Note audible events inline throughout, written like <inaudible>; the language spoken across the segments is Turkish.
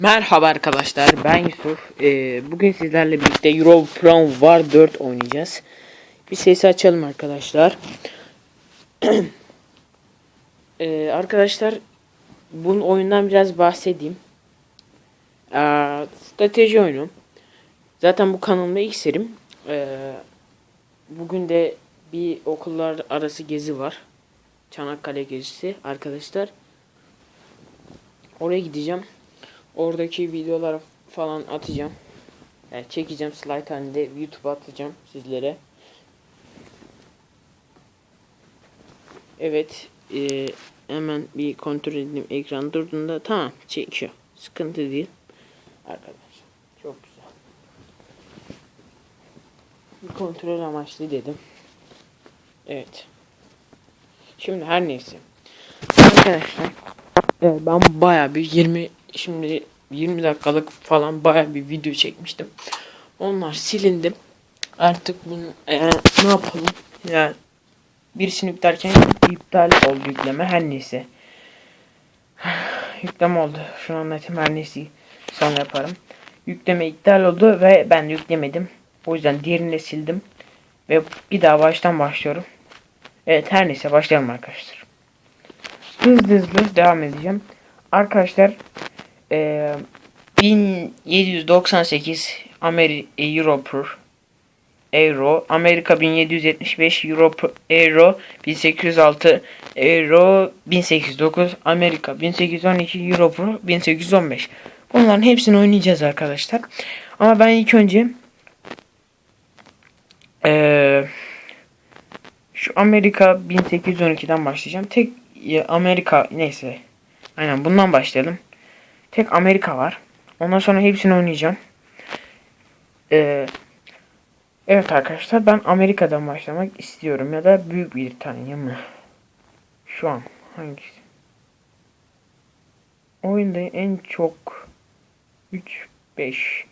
Merhaba arkadaşlar ben Yusuf. Ee, bugün sizlerle birlikte Europron War 4 oynayacağız. Bir sesi açalım arkadaşlar. <clears throat> Ee, arkadaşlar bunun oyundan biraz bahsedeyim. Ee, strateji oyunu. Zaten bu kanalımda ilk serim. Ee, bugün de bir okullar arası gezi var. Çanakkale gezisi arkadaşlar. Oraya gideceğim. Oradaki videolar falan atacağım. Yani çekeceğim slide halinde YouTube'a atacağım sizlere. Evet. e, hemen bir kontrol edeyim ekran durduğunda tamam çekiyor. Sıkıntı değil. Arkadaşlar çok güzel. Bir kontrol amaçlı dedim. Evet. Şimdi her neyse. Arkadaşlar ben baya bir 20 şimdi 20 dakikalık falan baya bir video çekmiştim. Onlar silindi. Artık bunu e, ne yapalım? Ya birisini yüklerken iptal oldu yükleme her neyse. <sighs> yükleme oldu. Şunu anlatayım her neyse sonra yaparım. Yükleme iptal oldu ve ben yüklemedim. O yüzden diğerini sildim. Ve bir daha baştan başlıyorum. Evet her neyse başlayalım arkadaşlar hızlı hızlı devam edeceğim. Arkadaşlar e, 1798 Ameri Euro per Euro Amerika 1775 Euro Euro 1806 Euro 1809 Amerika 1812 Euro Pro 1815 Bunların hepsini oynayacağız arkadaşlar. Ama ben ilk önce eee şu Amerika 1812'den başlayacağım. Tek Amerika neyse. Aynen bundan başlayalım. Tek Amerika var. Ondan sonra hepsini oynayacağım. Ee, evet arkadaşlar ben Amerika'dan başlamak istiyorum ya da Büyük Britanya mı? Şu an hangisi? Oyunda en çok 3 5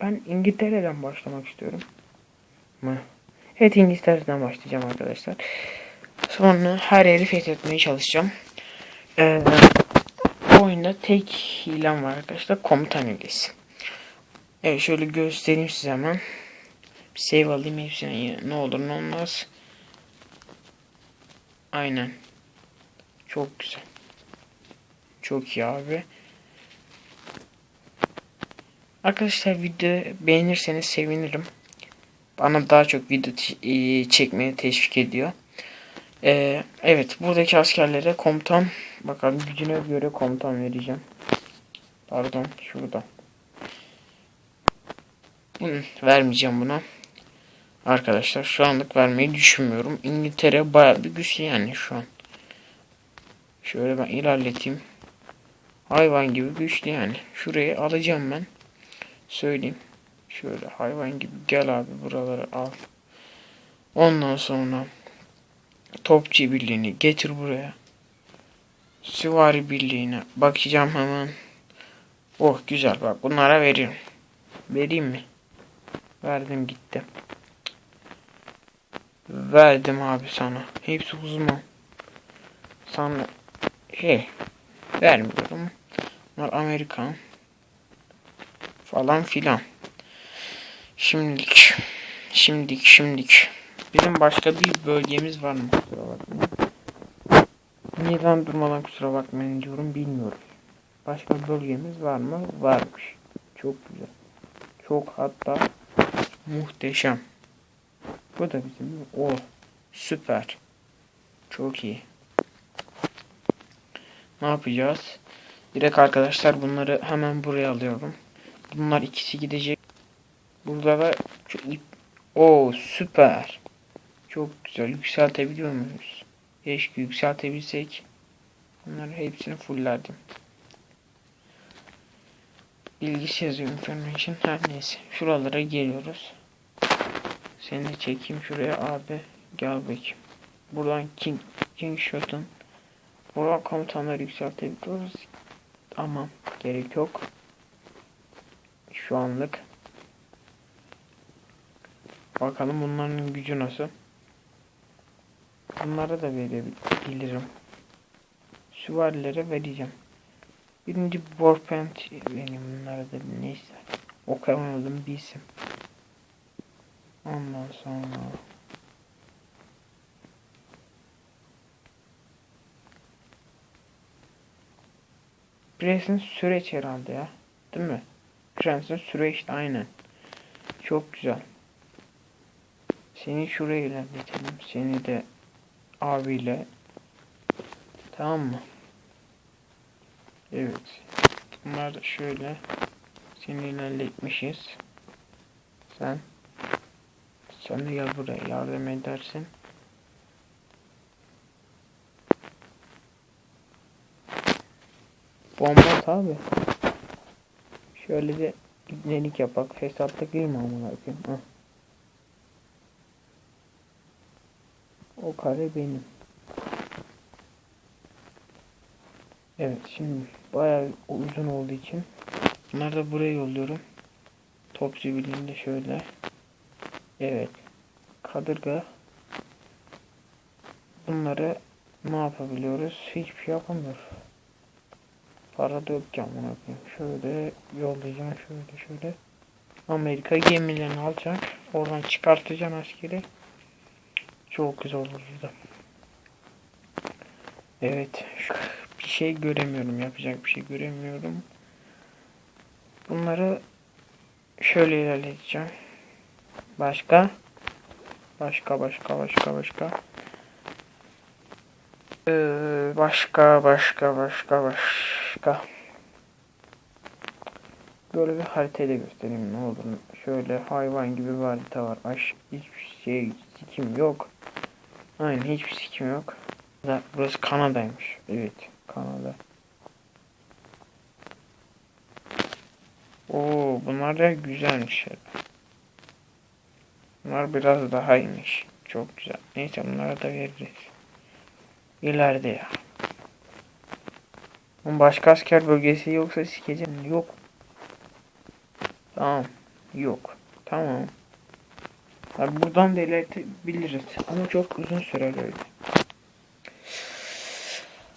Ben İngiltere'den başlamak istiyorum. Mı? Evet İngiltere'den başlayacağım arkadaşlar. Sonra her yeri fethetmeye çalışacağım. Ee, bu oyunda tek hilem var arkadaşlar. Komutan hilesi. Evet şöyle göstereyim size hemen. Bir save alayım hepsine ne olur ne olmaz. Aynen. Çok güzel. Çok iyi abi. Arkadaşlar video beğenirseniz sevinirim bana daha çok video e, çekmeye teşvik ediyor. Ee, evet buradaki askerlere komutan bakalım gücüne göre komutan vereceğim. Pardon şurada. Bunu vermeyeceğim buna. Arkadaşlar şu anlık vermeyi düşünmüyorum. İngiltere baya bir güçlü yani şu an. Şöyle ben ilerleteyim. Hayvan gibi güçlü yani. Şurayı alacağım ben. Söyleyeyim. Şöyle hayvan gibi gel abi buraları al. Ondan sonra topçu birliğini getir buraya. Süvari birliğine bakacağım hemen. Oh güzel bak bunlara veriyorum. Vereyim mi? Verdim gitti. Verdim abi sana. Hepsi uzman. Sana hey vermiyorum. Bunlar Amerikan falan filan. Şimdilik. Şimdilik şimdilik. Bizim başka bir bölgemiz var mı? Kusura bakmayın. Neden durmadan kusura bakmayın diyorum bilmiyorum. Başka bir bölgemiz var mı? Varmış. Çok güzel. Çok hatta muhteşem. Bu da bizim. O süper. Çok iyi. Ne yapacağız? Direkt arkadaşlar bunları hemen buraya alıyorum. Bunlar ikisi gidecek. Burada da o süper. Çok güzel. Yükseltebiliyor muyuz? Keşke yükseltebilsek. Bunları hepsini fulllerdim. Bilgisi yazıyor information. Her neyse. Şuralara geliyoruz. Seni de çekeyim şuraya abi. Gel bakayım. Buradan King, King Shot'un Buradan komutanları yükseltebiliyoruz. Ama gerek yok. Şu anlık. Bakalım bunların gücü nasıl. Bunlara da verebilirim. süvarilere vereceğim. Birinci Warpaint benim bunlara da neyse. Okuyamadım bir isim. Ondan sonra Prensin süreç herhalde ya. Değil mi? Prensin süreç aynen. Çok güzel. Seni şuraya ilerletelim. Seni de abiyle. Tamam mı? Evet. Bunlar şöyle. Seni ilerletmişiz. Sen sen de gel buraya yardım edersin. Bomba tabi. Şöyle de ibnelik yapak. Hesapta değil mi amına koyayım? Hah. O kare benim. Evet şimdi bayağı uzun olduğu için bunları da buraya yolluyorum. Topçu birliğinde şöyle. Evet. Kadırga. Bunları ne yapabiliyoruz? Hiçbir şey yapamıyoruz. Para da amına koyayım. Şöyle yollayacağım şöyle şöyle. Amerika gemilerini alacak. Oradan çıkartacağım askeri. Çok güzel olur burada. Evet. Şu, bir şey göremiyorum. Yapacak bir şey göremiyorum. Bunları şöyle ilerleteceğim. Başka? Başka başka başka başka. Ee, başka başka başka başka. Böyle bir haritayı da göstereyim ne olur. Şöyle hayvan gibi bir harita var. Aş hiçbir şey sikim yok. Aynen hiçbir sikim yok. Da burası Kanada'ymış. Evet Kanada. Oo bunlar da güzelmiş. Bunlar biraz daha iyiymiş. Çok güzel. Neyse bunlara da veririz. İleride ya. Başka asker bölgesi yoksa sikeceğim. Yok. Tamam. Yok. Tamam. Abi buradan da ilerletebiliriz. Ama çok uzun sürer öyle.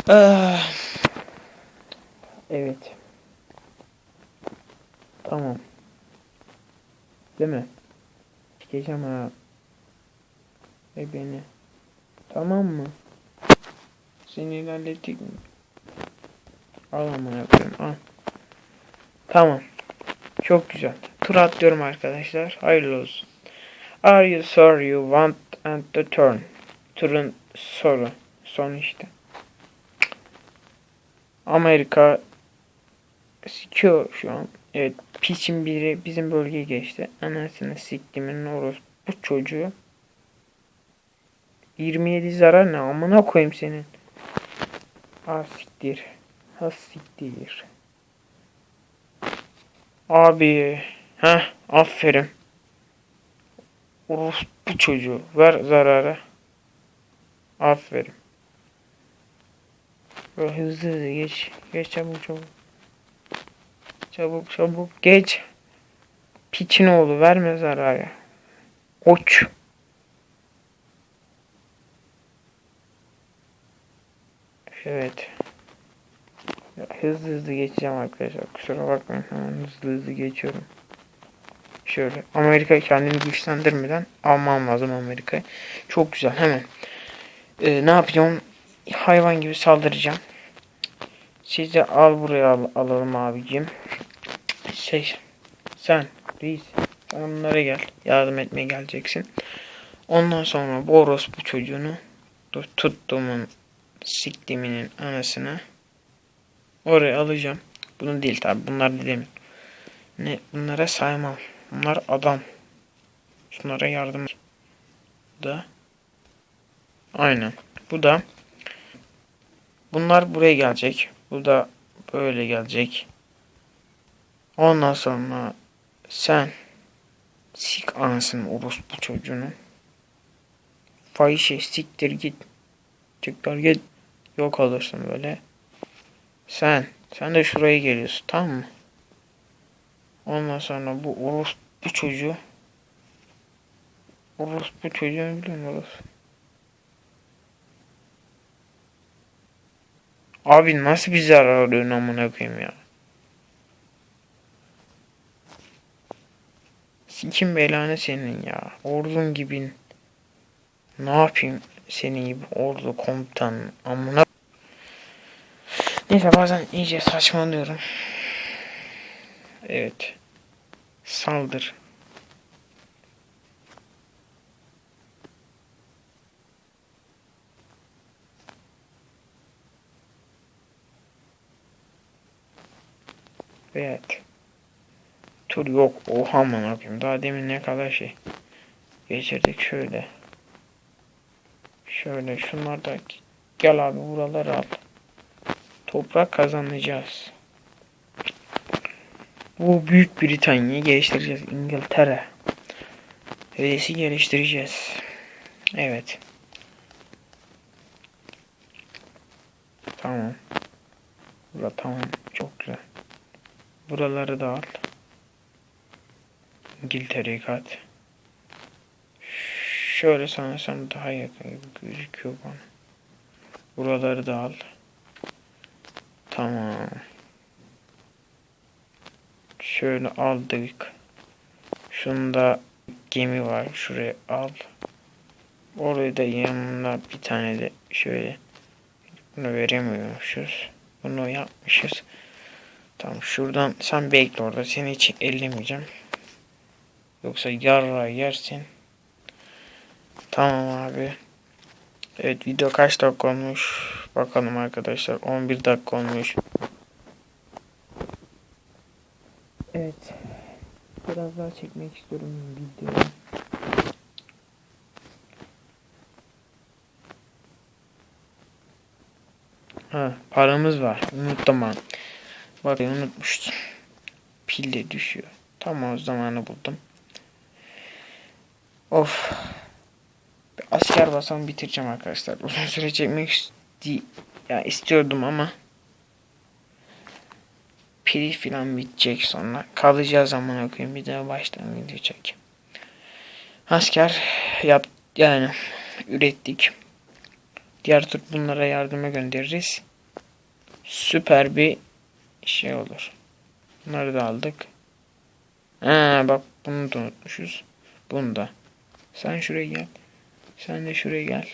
Ah. Evet. Tamam. Değil mi? Sikeceğim ha. Ve beni. Tamam mı? Seni ilerlettik mi? Al amına yapıyorum. Al. Tamam. Çok güzel. Tur atlıyorum arkadaşlar. Hayırlı olsun. Are you sure you want and the turn? Turun soru. Son işte. Amerika sikiyor şu an. Evet. Piçin biri bizim bölgeye geçti. Anasını siktimin orospu bu çocuğu. 27 zarar ne amına koyayım senin. Ha siktir. Ha siktir. Abi. Heh aferin. Orospu çocuğu. Ver zararı. Aferin. Böyle hızlı hızlı geç. Geç çabuk çabuk. Çabuk çabuk geç. Piçin oğlu verme zararı. Koç. Evet. Hızlı hızlı geçeceğim arkadaşlar. Kusura bakmayın. Hızlı hızlı geçiyorum. Şöyle. Amerika kendini güçlendirmeden almam lazım Amerika'yı. Çok güzel. Hemen. Ee, ne yapacağım? Hayvan gibi saldıracağım. Sizi al buraya al alalım abicim. Şey. Sen. Reis. Onlara gel. Yardım etmeye geleceksin. Ondan sonra Boros bu çocuğunu tuttuğumun siktiminin anasını oraya alacağım. Bunu değil tabi. Bunlar dedim. Ne bunlara saymam. Bunlar adam. Şunlara yardım. Da. Aynen. Bu da. Bunlar buraya gelecek. Bu da böyle gelecek. Ondan sonra sen sik anasını orospu çocuğunu. Fahişe siktir git. Çıkar git. Yok olursun böyle. Sen. Sen de şuraya geliyorsun tamam mı? Ondan sonra bu orospu çocuğu. Orospu çocuğu biliyor musun orospu? Abi nasıl bir zarar alıyorsun amına koyayım ya. Sikim belanı senin ya. Ordun gibi. Ne yapayım senin gibi ordu komutan amına. Neyse bazen iyice saçmalıyorum. Evet. Saldır. Evet. Tur yok. Oha aman yapayım. Daha demin ne kadar şey geçirdik şöyle. Şöyle şunlar gel abi buraları al. Toprak kazanacağız. Bu Büyük Britanya'yı geliştireceğiz. İngiltere. Öylesi geliştireceğiz. Evet. Tamam. Bura tamam. Çok güzel. Buraları da al. İngiltere'yi kat. Şöyle sanırsam daha yakın gibi gözüküyor bana. Buraları da al. Tamam. Şöyle aldık. Şunda gemi var. Şuraya al. Oraya da yanına bir tane de şöyle bunu veremiyormuşuz. Bunu yapmışız. Tamam şuradan sen bekle orada. Seni hiç ellemeyeceğim. Yoksa yarra yersin. Tamam abi. Evet video kaç dakika olmuş? Bakalım arkadaşlar. 11 dakika olmuş. Evet. Biraz daha çekmek istiyorum videoyu. Ha, paramız var. Unuttum. Bak unutmuştum. Pil de düşüyor. Tam o zamanı buldum. Of. Bir asker basam bitireceğim arkadaşlar. Uzun süre çekmek isti ya istiyordum ama pili filan bitecek sonra. Kalacağız zaman okuyayım. Bir daha baştan video çek. Asker yap yani ürettik. Diğer tur bunlara yardıma göndeririz. Süper bir şey olur. Bunları da aldık. Ha bak bunu da unutmuşuz. Bunu da. Sen şuraya gel. Sen de şuraya gel.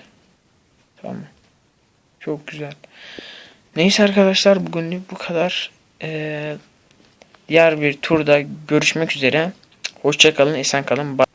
Tamam. Çok güzel. Neyse arkadaşlar bugünlük bu kadar. Ee, diğer bir turda görüşmek üzere. Hoşçakalın, esen kalın. Bye.